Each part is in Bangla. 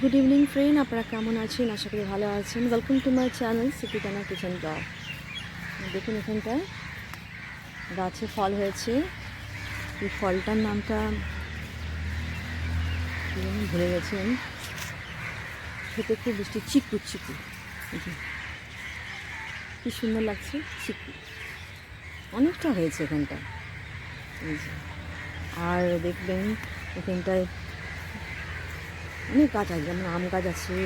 গুড ইভিনিং ফ্রেন্ড আপনারা কেমন আছেন? আশা করি ভালো আছেন। ওয়েলকাম টু মাই চ্যানেল সিকিটানা কিচেন ব্লগ দেখুন, এখানটায় গাছে ফল হয়েছে। এই ফলটার নামটা ভুলে গেছেন। খেতে খুব বৃষ্টি চিকু চিকু। কি সুন্দর লাগছে, চিকু। অনেকটা হয়েছে এখানটা আর দেখবেন, এখানটায় অনেক গাছ আছে, যেমন আম গাছ আছে,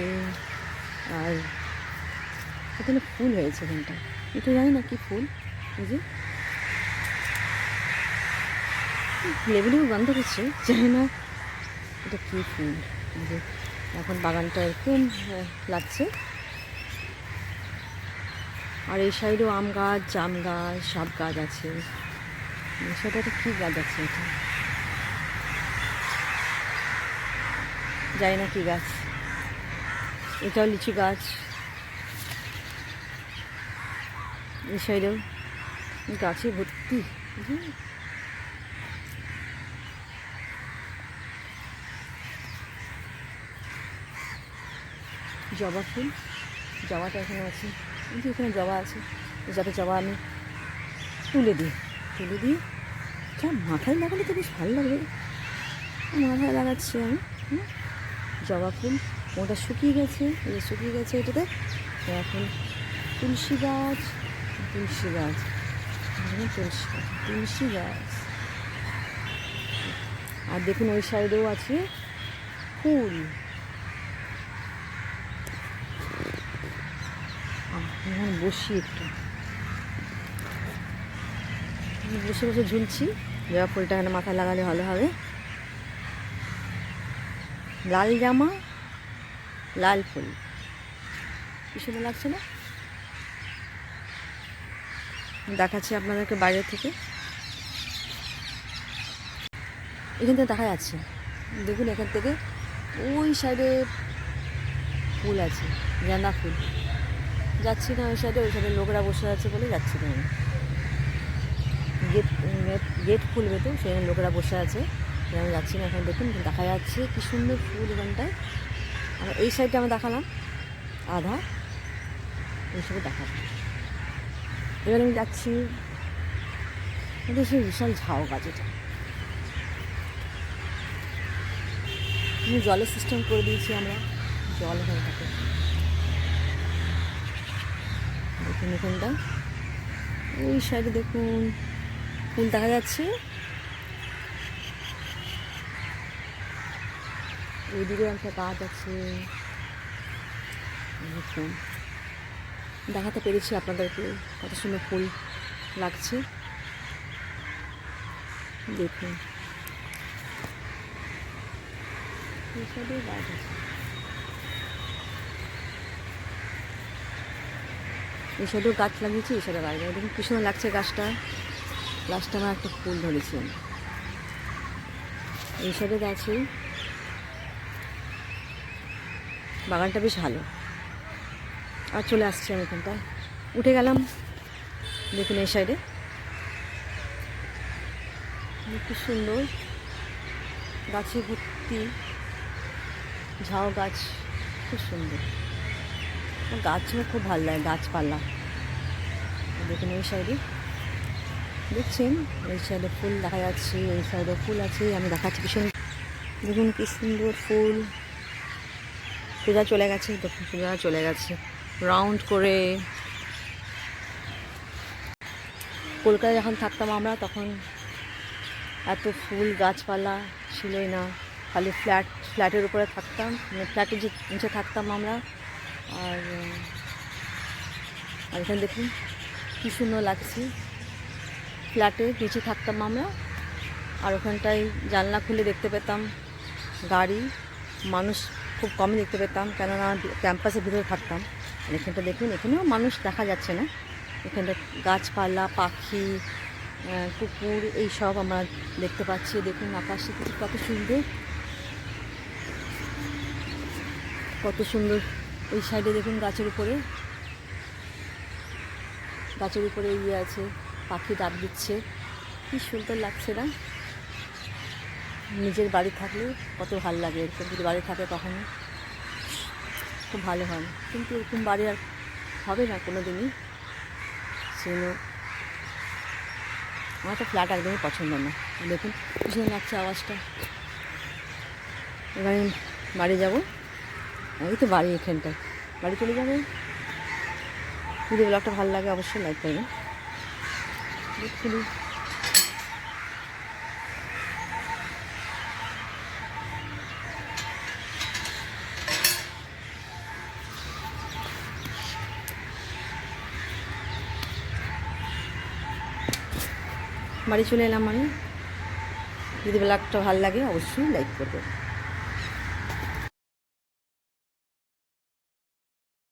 আর এখানে ফুল হয়েছে এখানটা। এটা জানি না কি ফুল, এই যে। লেবু গন্ধ করছে, জানি না এটা কী ফুল যে এখন বাগানটা এরকম লাগছে। আর এই সাইডেও আম গাছ, জাম গাছ সব গাছ আছে। সেটা একটা কী গাছ আছে এটা? জানি না কি গাছ। এটাও লিচু গাছ। এই সাইডেও গাছে ভর্তি। জবা ফুল, জবাটা এখানে আছে। কিন্তু এখানে জবা আছে, যাতে জবা আমি তুলে দিই। তুলে দিই। যা মাথায় লাগালে তো বেশ ভালো লাগবে। মাথায় লাগাচ্ছি আমি, হুম। জবা ফুল, ওটা শুকিয়ে গেছে যে শুকিয়ে গেছে এটাতে। এখন তুলসী গাছ তুলসী গাছ তুলসী তুলসী গাছ। আর দেখুন ওই সাইডেও আছে ফুল। বসি একটু। বসে বসে ঝুলছি জবা ফুলটা এখানে মাথায় লাগালে ভালো হবে। লাল জামা, লাল ফুল। কি সুন্দর লাগছে না? দেখাচ্ছি আপনাদেরকে বাইরে থেকে। এখান থেকে দেখা যাচ্ছে। দেখুন এখান থেকে ওই সাইডে ফুল আছে, গাঁদা ফুল। যাচ্ছি না ওই সাইডে ওই সাইডে লোকরা বসে আছে বলে যাচ্ছি না গেট, গেট- খুলবে তো সেখানে লোকরা বসে আছে। আমি যাচ্ছি না, এখন দেখুন, দেখা যাচ্ছে কি সুন্দর ফুল এখানটায়। আর এই সাইডটা আমি দেখালাম, আধা। এই সবে দেখালাম। এবার আমি যাচ্ছি, এটা সেই বিশাল ঝাউ গাছ এটা। জলের সিস্টেম করে দিয়েছি আমরা, জল এখানে থাকে। দেখুন এখানটা। ওই সাইডে দেখুন, ফুল দেখা যাচ্ছে। ওইদিকে একটা গাছ আছে। দেখাতে পেরেছি আপনাদেরকে কত সুন্দর ফুল লাগছে। দেখুন। এই গাছ গাছ লাগিয়েছি সাইডে গাছ লাগিয়েছি। দেখুন কি লাগছে গাছটা। লাস্টে আমার একটা ফুল ধরেছি। আমি গাছে বাগানটা বেশ ভালো। আর চলে আসছি আমি এখানটায় উঠে গেলাম, দেখুন এই সাইডে খুব সুন্দর। গাছে ভর্তি ঝাউ গাছ, খুব সুন্দর। আমার গাছ আমার খুব ভালো লাগে, গাছপালা। দেখুন এই সাইডে দেখছেন? এই সাইডে ফুল দেখা যাচ্ছে, এই সাইডে ফুল আছে, আমি দেখাচ্ছি ভীষণ। দেখুন কি সুন্দর ফুল। সোজা চলে গেছে দেখুন সোজা চলে গেছে। রাউন্ড করে কলকাতায় যখন থাকতাম আমরা, তখন এত ফুল গাছপালা ছিলই না। খালি ফ্ল্যাট ফ্ল্যাটের উপরে থাকতাম মানে ফ্ল্যাটের যে নিচে থাকতাম আমরা। আর আর এখানে দেখুন, কী সুন্দর লাগছে। ফ্ল্যাটে নিচে থাকতাম আমরা, আর ওখানটায় জানলা খুলে দেখতে পেতাম। গাড়ি, মানুষ খুব কমই দেখতে পেতাম। কেননা ক্যাম্পাসের ভিতরে থাকতাম। এখানটা দেখুন, এখানেও মানুষ দেখা যাচ্ছে না। এখানটা গাছপালা, পাখি কুকুর, এই সব আমরা দেখতে পাচ্ছি। দেখুন আকাশে কিছু কত সুন্দর। কত সুন্দর। ওই সাইডে দেখুন গাছের উপরে। গাছের উপরে ইয়ে আছে, পাখি ডাক দিচ্ছে। কি সুন্দর লাগছে না। নিজের বাড়ি থাকলে কত ভালো লাগে। এরকম যদি বাড়ি থাকে তখন খুব ভালো হয়। কিন্তু এরকম বাড়ি আর হবে না কোনো দিনই সেজন্য আমার তো ফ্ল্যাট একদমই পছন্দ না। দেখুন, ভীষণ লাগছে আওয়াজটা। এবার বাড়ি যাব। এই তো বাড়ি এখানটায়। বাড়ি চলে যাব। যদি ব্লগটা ভালো লাগে অবশ্যই লাইক করবেন। খুবই বাড়ি চলে এলাম আমি। যদি ব্লগটা ভালো লাগে অবশ্যই লাইক করবেন